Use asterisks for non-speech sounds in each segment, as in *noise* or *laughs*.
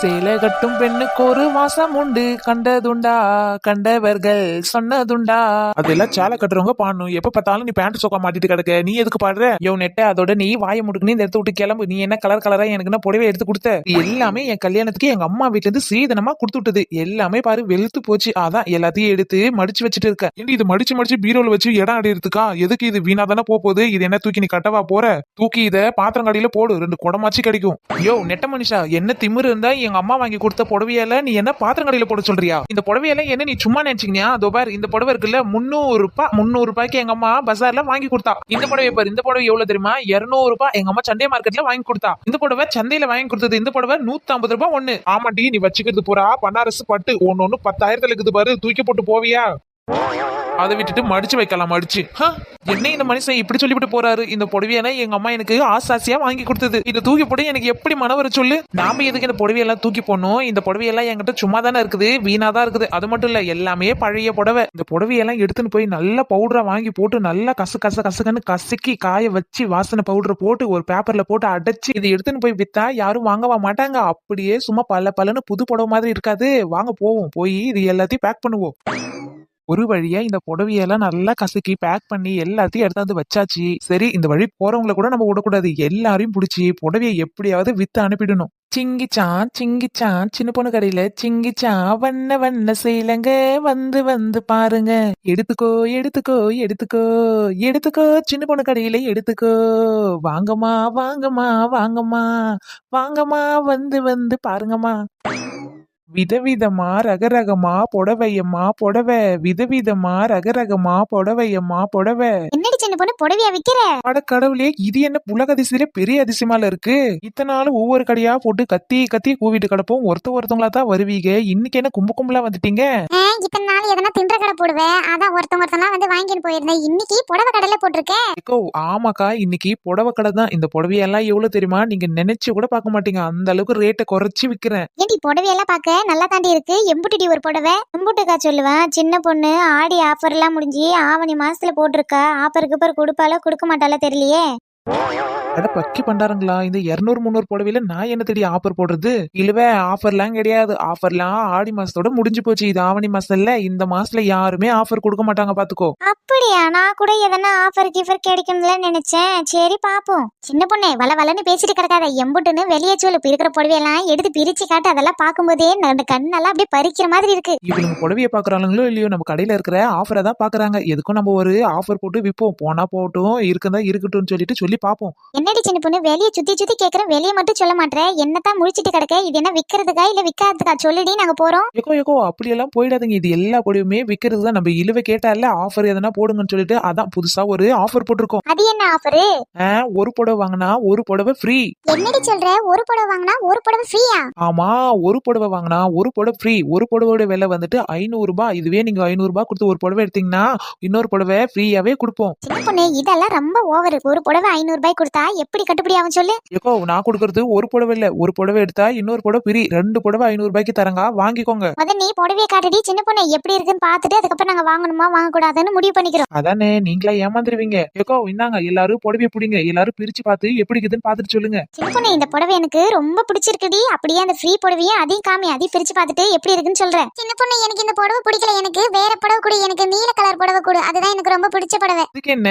சேலை கட்டும் பெண்ணுக்கு ஒரு வாசம் உண்டு கண்டதுண்டா கண்டவர்கள் சொன்னதுண்டா. அதெல்லாம் சேலை கட்டுறவங்க பாடணும். எப்ப பார்த்தாலும் நீ பேண்ட் சோக்கா மாட்டிட்டு கிடக்க. நீ எதுக்கு பாடுற? யோ நெட்ட அதோட நீ வாய முடுக்குன்னு இந்த இடத்த விட்டு கிளம்பு. நீ என்ன கலர் கலரா எனக்கு என்ன புடவை எடுத்து கொடுத்த? எல்லாமே என் கல்யாணத்துக்கு எங்க அம்மா வீட்டுல இருந்து சீதனமா கொடுத்து விட்டது. எல்லாமே பாரு வெளுத்து போச்சு. அதான் எல்லாத்தையும் எடுத்து மடிச்சு வச்சுட்டு இருக்க. ஏன் இது மடிச்சு மடிச்சு பீரோல வச்சு இடம் அடையிறதுக்கா எதுக்கு இது வீணா தானே போக போகுது? இது என்ன தூக்கி நீ கட்டவா போற? தூக்கி இத பாத்திரம் கடையில போடு. ரெண்டு குடமாச்சு கிடைக்கும். யோ நெட்ட மனுஷா என்ன திமிரு இருந்தா எங்க அம்மா வாங்கி கொடுத்த புடவையில நீ என்ன பாத்திரம் கடையில போட சொல்றியா? இந்த புடவையில என்ன நீ சும்மா நினைச்சிக்கியா அதோ பார் இந்த புடவை இருக்குல்ல முந்நூறு ரூபாய் முந்நூறு ரூபாய்க்கு எங்க அம்மா பஜார்ல வாங்கி கொடுத்தா. இந்த புடவை பாரு இந்த புடவை எவ்வளவு தெரியுமா? இருநூறு ரூபாய் எங்க அம்மா சண்டே மார்க்கெட்ல வாங்கி கொடுத்தா. இந்த புடவை சந்தையில வாங்கி கொடுத்தது இந்த புடவை நூத்தி ஐம்பது ரூபாய் ஒண்ணு. ஆமாண்டி நீ வச்சுக்கிறது பூரா பனாரஸ் பட்டு ஒன்னு ஒன்னு பத்தாயிரத்துல இருக்குது பாரு தூக்கி போட்டு போவியா? அதை விட்டுட்டு மடிச்சு வைக்கலாம் மடிச்சு. என்ன இந்த மனுஷன் இப்படி சொல்லிவிட்டு போறாரு? இந்த புடவையான எங்க அம்மா எனக்கு ஆசாசியா வாங்கி கொடுத்தது. இதை தூக்கி போட்டு எனக்கு எப்படி மன வர சொல்லு? நாம எதுக்கு இந்த புடவையெல்லாம் தூக்கி போடணும்? இந்த புடவையெல்லாம் என்கிட்ட சும்மா தானே இருக்குது? வீணா தான் இருக்குது. அது மட்டும் இல்ல எல்லாமே பழைய புடவை. இந்த புடவையெல்லாம் எடுத்துன்னு போய் நல்ல பவுடரா வாங்கி போட்டு நல்லா கசு கச கசகன்னு கசக்கி காய வச்சு வாசனை பவுடரை போட்டு ஒரு பேப்பர்ல போட்டு அடைச்சு இதை எடுத்துன்னு போய் வித்தா யாரும் வாங்கவா மாட்டாங்க. அப்படியே சும்மா பல பலன்னு புது புடவை மாதிரி இருக்காது. வாங்க போவோம். போய் இது எல்லாத்தையும் பேக் பண்ணுவோம். ஒரு வழியா இந்த புடவையெல்லாம் நல்லா கசக்கி பேக் பண்ணி எல்லாத்தையும் எடுத்தாந்து வச்சாச்சு. சரி இந்த வழி போறவங்கள கூட நம்ம விடக்கூடாது. எல்லாரையும் பிடிச்சி புடவையை எப்படியாவது வித்து அனுப்பிடணும். சிங்கிச்சான் சிங்கிச்சான் சின்ன பொண்ணு கடையில. சிங்கிச்சான் வண்ண வண்ண செய்யலங்க வந்து வந்து பாருங்க. எடுத்துக்கோ எடுத்துக்கோ எடுத்துக்கோ. எடுத்துக்கோ சின்ன பொண்ணு கடையில எடுத்துக்கோ. வாங்கம்மா வாங்கம்மா வாங்கம்மா. வாங்கம்மா வந்து வந்து பாருங்கம்மா. விதவிதமா ரகரகமா புடவையம்மா புடவை விதவிதமா ரகரகமா புடவையம்மா புடவை. என்னடி சின்ன பொண்ணு புடவையா விக்கிற? அட கடவுளே இது என்ன உலக அதிசயில பெரிய அதிசயமால இருக்கு? இத்தனை நாள் ஒவ்வொரு கடையா போட்டு கத்தி கத்தி கூவிட்டு கிடப்போம். ஒருத்த ஒருத்தவங்களா தான் வருவீங்க. இன்னைக்கு என்ன கும்பு கும்பலா வந்துட்டீங்க? இத்தனை நாள் எதனா தின்ற கடை போடுவேன் அதான் ஒருத்தன் ஒருத்தனா வந்து வாங்கிட்டு போயிருந்தேன். இன்னைக்கு புடவை கடையில போட்டிருக்கேன். ஆமாக்கா இன்னைக்கு புடவை கடை தான். இந்த புடவையெல்லாம் எவ்வளவு தெரியுமா? நீங்க நினைச்சு கூட பார்க்க மாட்டீங்க. அந்த அளவுக்கு ரேட்டை குறைச்சு விக்கிறேன். ஏண்டி புடவையெல்லாம் பார்க்க? நல்லா தாண்டி இருக்கு. எம்புட்டுடி ஒரு புடவை? எம்புட்டுக்கா சொல்லுவேன் சின்ன பொண்ணு ஆடி ஆஃபர் எல்லாம் முடிஞ்சு ஆவணி மாசத்துல போட்டிருக்கா. ஆஃபர் கிப்பர் கொடுப்பாளோ கொடுக்க மாட்டாளோ தெரியலையே. அட பக்கி பண்டாருங்களா இந்த இருநூறு முந்நூறு புடவையில நான் என்ன தெரிய ஆஃபர் போடுறது? இல்லவே ஆஃபர்லாம் கிடையாது. ஆஃபர்லாம் ஆடி மாசத்தோட முடிஞ்சு போச்சு. இது ஆவணி மாசம் இல்ல இந்த மாசத்துல யாருமே ஆஃபர் கொடுக்க மாட்டாங்க பாத்துக்கோ. அப்படியா? நான் கூட எதனா ஆஃபர் கிஃபர் கிடைக்கும்ல நினைச்சேன். சரி பாப்போம். சின்ன பொண்ணே வள வளன்னு பேசிட்டு கிடக்காத எம்புட்டுன்னு வெளியே சொல்லு. இப்ப இருக்கிற புடவையெல்லாம் எடுத்து பிரிச்சு காட்டு அதெல்லாம் பார்க்கும்போதே கண்ணெல்லாம் அப்படியே பறிக்கிற மாதிரி இருக்கு. இவங்க புடவைய பாக்குறாங்களோ இல்லையோ நம்ம கடையில இருக்கிற ஆஃபரை தான் பாக்குறாங்க எதுக்கும் நம்ம ஒரு ஆஃபர் போட்டு விப்போம். போனா போகட்டும் இருக்குதா இருக்கட்டும்னு சொல்லிட்டு சொல்லி பாப்போம். என்னடி சின்ன பொண்ணு வெளியே சுத்தி சுத்தி கேக்குறேன் வெளியே மட்டும் சொல்ல மாட்டேன் என்னத்தான் முழிச்சிட்டு கிடக்க? இது என்ன விக்கிறதுக்கா? இல்ல விக்காததுக்கா? சொல்லுடி நாங்க போறோம். ஏக்கோ ஏக்கோ அப்படியெல்லாம் போயிடாதீங்க. இது எல்லா புடவையுமே விக்கிறது தான் நம்ம இழுவை கேட்டால ஆஃபர் எதனா போடுங்கன்னு சொல்லிட்டு அதான் புதுசா ஒரு ஆஃபர் போட்டிருக்கோம். அது என்ன ஆஃபரு ஒரு புடவை வாங்கினா ஒரு புடவை ஃப்ரீ என்னடி சொல்ற? ஒரு புடவை வாங்கினா ஒரு புடவை ஃப்ரீயா ஆமா ஒரு புடவை வாங்கினா ஒரு புடவை ஃப்ரீ ஒரு புடவையோட விலை வந்துட்டு ஐநூறு ரூபாய். இதுவே நீங்க ஐநூறு ரூபாய் கொடுத்து ஒரு புடவை எடுத்தீங்கன்னா இன்னொரு புடவை ஃப்ரீயாவே கொடுப்போம். சின்ன பொண்ணு இதெல்லாம் ரொம்ப ஓவர் ஒரு புடவை ஐநூறு ரூபாய் கொடுத்தா எப்படி கட்டுப்படி ஆகும் சொல்லு? ஏக்கோ நான் கொடுக்கறது ஒரு புடவை இல்ல. ஒரு புடவை எடுத்தா இன்னொரு புடவை ஃப்ரீ ரெண்டு புடவை ஐநூறு ரூபாய்க்கு தரங்க. வாங்கிக்கோங்க. முத நீ புடவையை காட்டுடி. சின்ன பொண்ணு எப்படி இருக்குன்னு பார்த்துட்டு அதுக்கப்புறம் நாங்க வாங்கணுமா வாங்கக்கூடாதுன்னு முடிவு பண்ணிக்கிறோம். அதானே நீங்களா ஏமாந்துருவீங்க. ஏக்கோ இந்தாங்க எல்லாரும் புடவைய பிடிங்க. எல்லாரும் பிரிச்சு பார்த்து எப்படி இருக்குதுன்னு பார்த்துட்டு சொல்லுங்க. சின்ன பொண்ணு இந்த புடவை எனக்கு ரொம்ப பிடிச்சிருக்குடி. அப்படியே அந்த ஃப்ரீ புடவையும் அதையும் காமி அதையும் பிரிச்சு பார்த்துட்டு எப்படி இருக்குன்னு சொல்றேன். சின்ன பொண்ணு எனக்கு இந்த புடவை பிடிக்கல. எனக்கு வேற புடவை கொடு. எனக்கு நீல கலர் புடவை கொடு. அதுதான் எனக்கு ரொம்ப பிடிச்ச புடவை. இதுக்கு என்ன?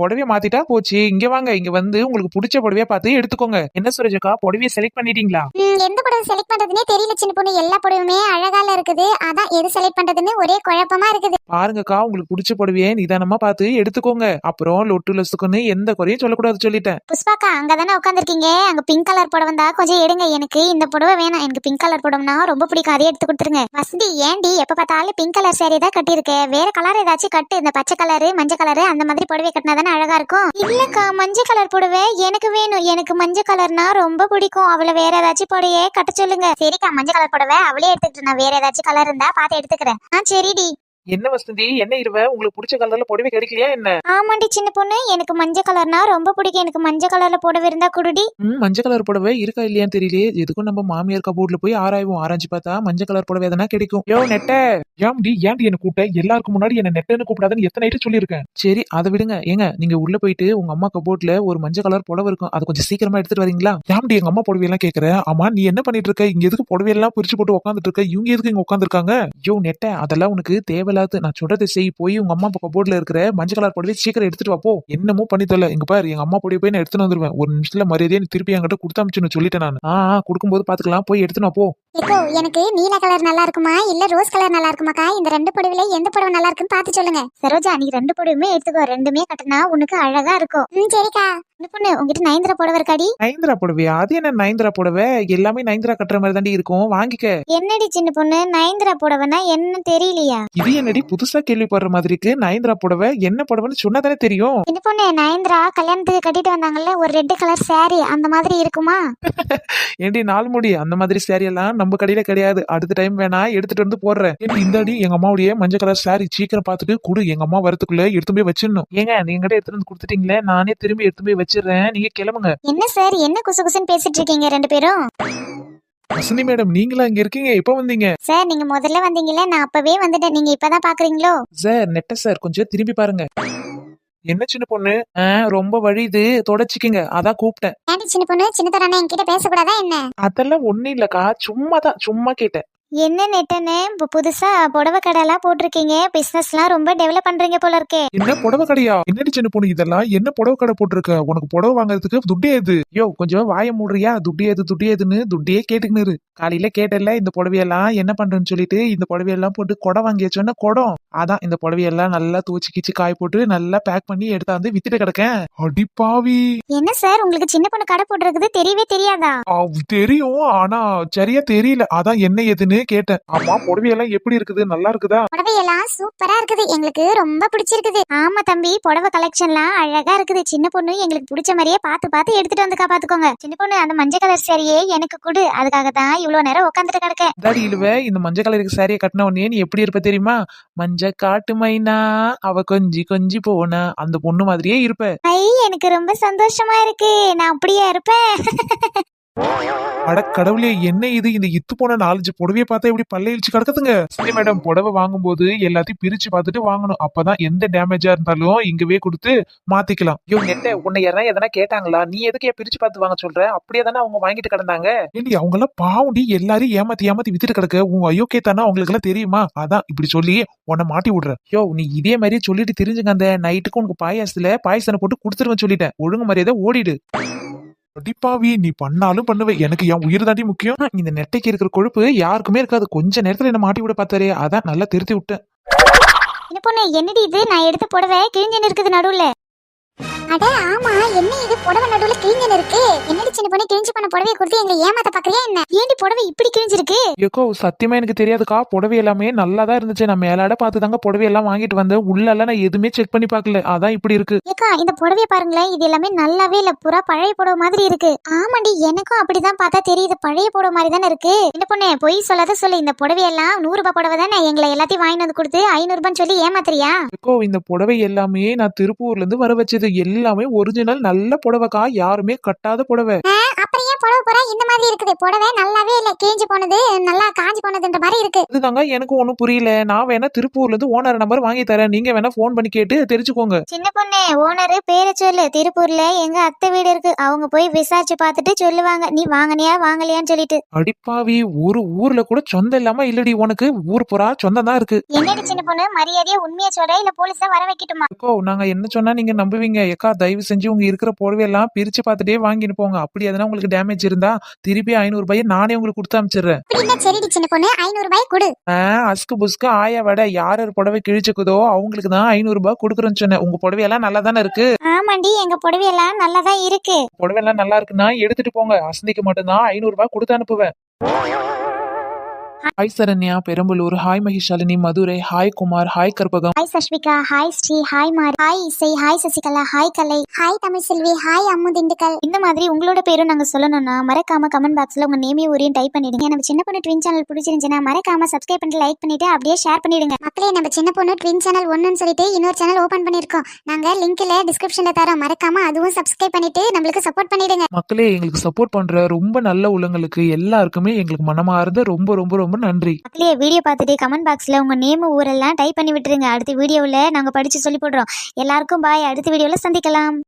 புடவைய மாத்திட்டா போச்சு. இங்க வாங்க. இங்க வந்து உங்களுக்கு பிடிச்ச புடவைய பார்த்து எடுத்துக்கோங்க. என்ன சுரேஜக்கா புடவைய செலக்ட் பண்ணிட்டீங்களா? எந்த புடவை செலக்ட் பண்றதுனே தெரியல சின்ன பொண்ணு. எல்லா புடவையுமே அழகால இருக்குது. அதான் எது செலக்ட் பண்றதுன்னு ஒரே குழப்பமா இருக்குது. பாருங்கக்கா உங்களுக்கு பிடிச்ச புடவைய நிதானமா பார்த்து எடுத்துக்கோங்க. அப்புறம் லொட்டு லொசுக்குன்னு எந்த குறையும் சொல்லக்கூடாது சொல்லிட்டேன். புஷ்பாக்கா அங்க தானே உட்காந்துருக்கீங்க அங்க பிங்க் கலர் புடவை தான் கொஞ்சம் எடுங்க. எனக்கு இந்த புடவை வேணாம். எனக்கு பிங்க் கலர் புடவைனா ரொம்ப பிடிக்கும். அதே எடுத்து கொடுத்துருங்க. வசதி ஏண்டி எப்ப பார்த்தாலும் பிங்க் கலர் saree தான் கட்டியிருக்க? வேற கலர் ஏதாச்சும் கட்டு? இந்த பச்சை கலரு மஞ்சள் கலரு அந்த மாதிரி புடவை கட்டினா தானே அழகா இருக்கும்? இல்லக்கா மஞ்சள் கலர் புடவை எனக்கு வேணும். எனக்கு மஞ்சள் கலர்னா ரொம்ப பிடிக்கும். அவளை வேற ஏதாச்சும் புடவையே கட்ட சொல்லுங்க. சரிக்கா மஞ்சள் கலர் புடவை அவளே எடுத்துக்கிட்டு நான் வேற ஏதாச்சும் கலர் இருந்தா பார்த்து எடுத்துக்கிறேன். ஆ சரிடி. என்ன வசந்தி? என்ன இருவ? உங்களுக்கு பிடிச்ச கலர்ல புடவை கிடைக்கலையா என்ன? ஆமாண்டி சின்ன பொண்ணு. எனக்கு மஞ்சள் கலர்னா ரொம்ப பிடிக்கும். எனக்கு மஞ்சள் கலர்ல புடவை இருந்தா குடுடி. ம் மஞ்சள் கலர் புடவை இருக்கா இல்லையான்னு தெரியலையே. எதுக்கும் நம்ம மாமியார் கபூர்ல போய் ஆராய்வோம். ஆராய்ச்சி பார்த்தா மஞ்சள் கலர் புடவை எதனா கிடைக்கும். யோ நெட்ட. ஏன்டி ஏன்டி என்ன கூப்பிட்ட? எல்லாருக்கும் முன்னாடி என்ன நெட்டன்னு கூப்பிடாதன்னு எத்தனை ஐட்டு சொல்லியிருக்கேன். சரி அதை விடுங்க. ஏங்க நீங்க உள்ள போயிட்டு உங்க அம்மா கபோர்ட்ல ஒரு மஞ்சள் கலர் புடவை இருக்கும். அதை கொஞ்சம் சீக்கிரமா எடுத்துட்டு வரீங்களா? ஏன்டி எங்க அம்மா புடவையெல்லாம் கேக்குற? ஆமா நீ என்ன பண்ணிட்டு இருக்க? இங்க எதுக்கு புடவையெல்லாம் பிரிச்சு போட்டு உட்காந்துட்டு இருக்க? இவங்க எதுக்கு இங்க உட்காந்துருக்காங்க ஐயோ நெட்ட அதெல்லாம் உனக்கு தேவையில்லாத நான் சொல்றதை செய். போய் உங்க அம்மா கபோர்ட்ல இருக்கிற மஞ்சள் கலர் புடவை சீக்கிரம் எடுத்துட்டு வா போ. என்னமோ பண்ணி தரல. இங்க பாரு எங்க அம்மா புடவை போய் நான் எடுத்துட்டு வந்துருவேன். ஒரு நிமிஷத்துல மரியாதையா திருப்பி என்கிட்ட கொடுத்தாமிச்சுன்னு சொல்லிட்டேன் நான். ஆ கொடுக்கும்போது பாத்துக்கலாம். போய் எடுத்துட்டு வா போ. இப்போ எனக்கு நீல கலர் நல்லா இருக்குமா இல்ல ரோஸ் கலர் நல்லா இருக்குமாக்கா இந்த ரெண்டு புடவைல எந்த புடவை நல்லா இருக்குன்னு பார்த்து சொல்லுங்க. சரோஜா நீ ரெண்டு புடவையுமே எடுத்துக்கோ. ரெண்டுமே கட்டினா உனக்கு அழகா இருக்கும். ம் சரிக்கா. இந்த பொண்ணு உங்ககிட்ட நயந்திர புடவை இருக்காடி? நயன்தரா புடவையா? அது என்ன நயன்தரா புடவை? எல்லாமே நயன்தரா கட்டுற மாதிரி தாண்டி இருக்கும். வாங்கிக்க. என்னடி சின்ன பொண்ணு? நயந்திர புடவைனா என்ன தெரியலையா? இது என்னடி புதுசா கேள்விப்படுற மாதிரி இருக்கு? நயன்தரா புடவை என்ன புடவைன்னு சொன்னா தானே தெரியும்? இந்த பொண்ணு நயந்திரா கல்யாணத்துக்கு கட்டிட்டு வந்தாங்கல்ல ஒரு ரெட் கலர் saree அந்த மாதிரி இருக்குமா? *laughs* ஏண்டி நாலு முடி? அந்த மாதிரி saree எல்லாம் நம்ம கடையில கிடையாது. அடுத்த டைம் வேணா எடுத்துட்டு வந்து போடுறேன். இந்த அடி எங்க அம்மாவுடைய மஞ்சள் கலர் saree சீக்கிரம் பார்த்துட்டு குடு. எங்க அம்மா வரதுக்குள்ள எடுத்து போய் வச்சிடணும். ஏங்க நீங்க கிட்ட எடுத்துட்டு வந்து கொடுத்துட்டீங்களே? நானே திரும்பி எடுத்து போய் வச்சிடுறேன். நீங்க கிளம்புங்க. என்ன சார் என்ன குசு குசுன்னு பேசிட்டு இருக்கீங்க ரெண்டு பேரும்? வசந்தி மேடம் நீங்களா இங்க இருக்கீங்க? எப்ப வந்தீங்க? சார் நீங்க முதல்ல வந்தீங்கல்ல. நான் அப்பவே வந்துட்டேன். நீங்க இப்பதான் பாக்குறீங்களோ? சார் நெட்ட சார் கொஞ்சம் திரும்பி பாருங்க. என்ன சின்ன பொண்ணு? ரொம்ப வழியுது தொடச்சிக்கங்க. அதான் கூப்பிட்டேன். சின்ன பொண்ணு? சின்ன தரானே என்கிட்ட பேசக்கூடாதா என்ன? அதெல்லாம் ஒண்ணும் இல்லக்கா. சும்மா தான் சும்மா கேட்டேன். என்ன நெட்டனே இப்போ புதுசா புடவை கடைலாம் போட்டிருக்கீங்க. பிசினஸ்லாம் ரொம்ப டெவலப் பண்றீங்க போல இருக்கே. என்ன புடவை கடையா? என்னடி சின்ன பொண்ணு இதெல்லாம் என்ன புடவை கடை போட்டிருக்க? உனக்கு புடவை வாங்குறதுக்கு துட்டே எது? யோ கொஞ்சம் வாய மூடுறியா? துட்டி ஏது துட்டி ஏதுன்னு துட்டியே கேட்டுக்கின்னு இரு. காலையில கேட்டல இந்த புடவையெல்லாம் என்ன பண்றேன்னு சொல்லிட்டு இந்த புடவையெல்லாம் போட்டு குடம் வாங்கி வச்சோன்னா குடம். அதான் இந்த புடவையெல்லாம் நல்லா தூச்சி கிச்சு காய போட்டு நல்லா பேக் பண்ணி எடுத்தாந்து வித்துட்டு கிடக்கேன். அடிப்பாவி என்ன சார் உங்களுக்கு சின்ன பொண்ணு கடை போட்டிருக்குது தெரியவே தெரியாதா? தெரியும். ஆனா சரியா தெரியல. அதான் என்ன ஏதுன்னு கேட்டேன். ஆமா புடவையெல்லாம் எப்படி இருக்குது? நல்லா இருக்குதா? புடவையெல்லாம் சூப்பரா இருக்குது. எங்களுக்கு ரொம்ப பிடிச்சிருக்குது. ஆமா தம்பி புடவை கலெக்ஷன்லாம் அழகா இருக்குது. சின்ன பொண்ணு எங்களுக்கு பிடிச்ச மாதிரியே பார்த்து பார்த்து எடுத்துட்டு வந்துக்கா பாத்துக்கோங்க சின்ன பொண்ணு அந்த மஞ்சள் கலர் சாரியே எனக்கு கொடு. அதுக்காக தான் இவ்வளவு நேரம் உட்காந்துட்டு கிடக்கேன். தாடி இழுவ இந்த மஞ்சள் கலருக்கு சாரியை கட்டின உடனே நீ எப்படி இருப்ப தெரியுமா? மஞ்ச காட்டு மைனா அவ கொஞ்சி கொஞ்சி போனா. அந்த பொண்ணு மாதிரியே இருப்ப. ஐ எனக்கு ரொம்ப சந்தோஷமா இருக்கு. நான் அப்படியே இருப்பேன்? *laughs* அட கடவுளே என்ன இது? இந்த இத்து போன நாலஞ்சு புடவைய பார்த்தா இப்படி பல்ல இழிச்சு கிடக்குதுங்க? சரி மேடம் புடவை வாங்கும்போது எல்லாத்தையும் பிரிச்சு பார்த்துட்டு வாங்கணும். அப்பதான் எந்த டேமேஜா இருந்தாலும் இங்கவே கொடுத்து மாத்திக்கலாம். ஐயோ நெட்ட உன்னை யாரா எதனா கேட்டாங்களா? நீ எதுக்கு பிரிச்சு பார்த்து வாங்க சொல்ற? அப்படியே தானே அவங்க வாங்கிட்டு கிடந்தாங்க. ஏண்டி அவங்க எல்லாம் பாவண்டி எல்லாரையும் ஏமாத்தி ஏமாத்தி வித்துட்டு கிடக்க. உன் ஐயோக்கே தானே அவங்களுக்கு எல்லாம் தெரியுமா? அதான் இப்படி சொல்லி உன்னை மாட்டி விடுற யோ நீ இதே மாதிரியே சொல்லிட்டு தெரிஞ்சுங்க அந்த நைட்டுக்கு உனக்கு பாயாசத்துல பாயசனை போட்டு கொடுத்துருவேன் சொல்லிட்டேன். ஒழுங்கு மரியாதை ஓடிடு. அடிப்பாவி நீ பண்ணாலும் பண்ணுவ. எனக்கு என் உயிர் தாண்டி முக்கியம். இந்த நெட்டைக்கு இருக்கிற கொழுப்பு யாருக்குமே இருக்காது. கொஞ்ச நேரத்துல என்ன மாட்டி விட பார்த்தாரு. அதான் நல்லா திருத்தி விட்டேன். சின்ன பொண்ணு என்னடி இது? நான் எடுத்த புடவை கிழிஞ்சு இருக்குது நடுவுல. அட ஆமா என்ன இது? புடவை நடுவுல கிழிஞ்சன் இருக்கு. என்னடி சின்ன பொண்ணு கிழிஞ்சு பண்ண புடவையை கொடுத்து எங்களை ஏமாத்த பாக்குறியா என்ன? ஏண்டி புடவை இப்படி கிழிஞ்சிருக்கு? ஏக்கோ சத்தியமா எனக்கு தெரியாதுக்கா. புடவை எல்லாமே நல்லா தான் இருந்துச்சு. நான் மேலாட பார்த்து தாங்க புடவை எல்லாம் வாங்கிட்டு வந்தேன். உள்ள நான் எதுவுமே செக் பண்ணி பார்க்கல. அதான் இப்படி இருக்கு. ஏக்கா இந்த புடவைய பாருங்களேன். இது எல்லாமே நல்லாவே இல்ல. புறா பழைய புடவை மாதிரி இருக்கு. ஆமாண்டி எனக்கும் அப்படிதான் பார்த்தா தெரியுது. பழைய புடவை மாதிரி தானே இருக்கு. என்ன பொண்ணு பொய் சொல்லாத சொல்லு. இந்த புடவையெல்லாம் நூறு ரூபாய் புடவை தானே. எங்களை எல்லாத்தையும் வாங்கிட்டு வந்து கொடுத்து ஐநூறு ரூபான்னு சொல்லி ஏமாத்துறியா? ஏக்கோ இந்த புடவை எல்லாமே நான் திருப்பூர்ல இருந்து வர வச்சது. எல்லாமே ஒரிஜினல் நல்ல புடவைக்கா யாருமே கட்டாத புடவை. அப்புறம் புடவை புறா இந்த மாதிரி இருக்குது. புடவை நல்லாவே இல்ல கிழிஞ்சு போனது நல்லா காஞ்சி போனதுன்ற மாதிரி இருக்கு. இதுதாங்க எனக்கு ஒன்றும் புரியல. நான் வேணா திருப்பூர்ல இருந்து ஓனர் நம்பர் வாங்கி தரேன். நீங்க வேணா ஃபோன் பண்ணி கேட்டு தெரிஞ்சுக்கோங்க. சின்ன பொண்ணு ஓனரு பேரை சொல்லு. திருப்பூர்ல எங்க அத்தை வீடு இருக்கு. அவங்க போய் விசாரிச்சு பார்த்துட்டு சொல்லுவாங்க. நீ வாங்கினியா வாங்கலையான்னு சொல்லிட்டு. அடிப்பாவி ஒரு ஊர்ல கூட சொந்தம் இல்லாம இல்லடி உனக்கு. ஊர் புறா சொந்தம் தான் இருக்கு. என்னடி சின்ன பொண்ணு மரியாதையா உண்மையை சொல்ற? இல்ல போலீஸா வர வைக்கட்டுமா? அக்கோ நாங்க என்ன சொன்னா நீங்க நம்புவீங்க? எக்கா தயவு செஞ்சு உங்க இருக்கிற புடவையெல்லாம் பிரிச்சு பார்த்துட்டே வாங்கிட்டு போங்க. அப்படி எதனா உங்களுக்கு டேமேஜ் இருந்தா திருப்பி ஐநூறு ரூபாயை நானே உங்களுக்கு கொடுத்து அப்படின்னா சரிடி சின்ன பொண்ணு ஐநூறு ரூபாய் கொடு. அஸ்கு புஸ்கு ஆயா வடை யார் யார் புடவை கிழிச்சுக்குதோ அவங்களுக்கு தான் ஐநூறு ரூபாய் கொடுக்குறேன்னு சொன்னேன். உங்க புடவையெல்லாம் நல்லா தானே இருக்கு? ஆமாண்டி எங்க புடவையெல்லாம் நல்லா தான் இருக்கு. புடவையெல்லாம் நல்லா இருக்குன்னா எடுத்துட்டு போங்க. அசந்திக்கு மட்டும்தான் ஐநூறு ரூபாய் கொடுத்து அனுப்புவேன். Hi Saranya Perambalur hi Mahishalini Madurai hi Kumar hi Karpagam hi Sashmika hi Sri hi Mari hi Isai hi Sasikala hi Kalai hi Tamil Selvi hi Ammu Dindigul இந்த மாதிரி உங்களோட பேரும் நாங்க சொல்லணும்னா மறக்காம கமெண்ட் பாக்ஸ்ல உங்க நேமையும் ஊரையும் டைப் பண்ணிடுங்க. நம்ம சின்ன பொண்ணு ட்வின் சேனல் பிடிச்சிருந்துச்சுன்னா மறக்காம சப்ஸ்கிரைப் பண்ணிட்டு லைக் பண்ணிட்டு அப்படியே ஷேர் பண்ணிடுங்க. மக்களே நம்ம சின்ன பொண்ணு ட்வின் சேனல் ஒன்னுன்னு சொல்லிட்டு இன்னொரு சேனல் ஓபன் பண்ணிருக்கோம் நாங்க லிங்க்ல டிஸ்கிரிப்ஷன்ல தரோம். மறக்காம அதுவும் சப்ஸ்கிரைப் பண்ணிட்டு நம்மளுக்கு சப்போர்ட் பண்ணிடுங்க. மக்களே எங்களுக்கு சப்போர்ட் பண்ற ரொம்ப நல்ல உள்ளங்களுக்கு எல்லாருக்குமே எங்களுக்கு மனமார்ந்த ரொம்ப ரொம்ப ரொம்ப ரொம்ப நன்றி. மக்களே வீடியோ பார்த்துட்டு கமெண்ட் பாக்ஸ்ல உங்க நேம் ஊரெல்லாம் டைப் பண்ணி விட்டுருங்க. அடுத்த வீடியோவில் நாங்க படிச்சு சொல்லி போடுறோம். எல்லாருக்கும் பாய் அடுத்த வீடியோவில் சந்திக்கலாம்.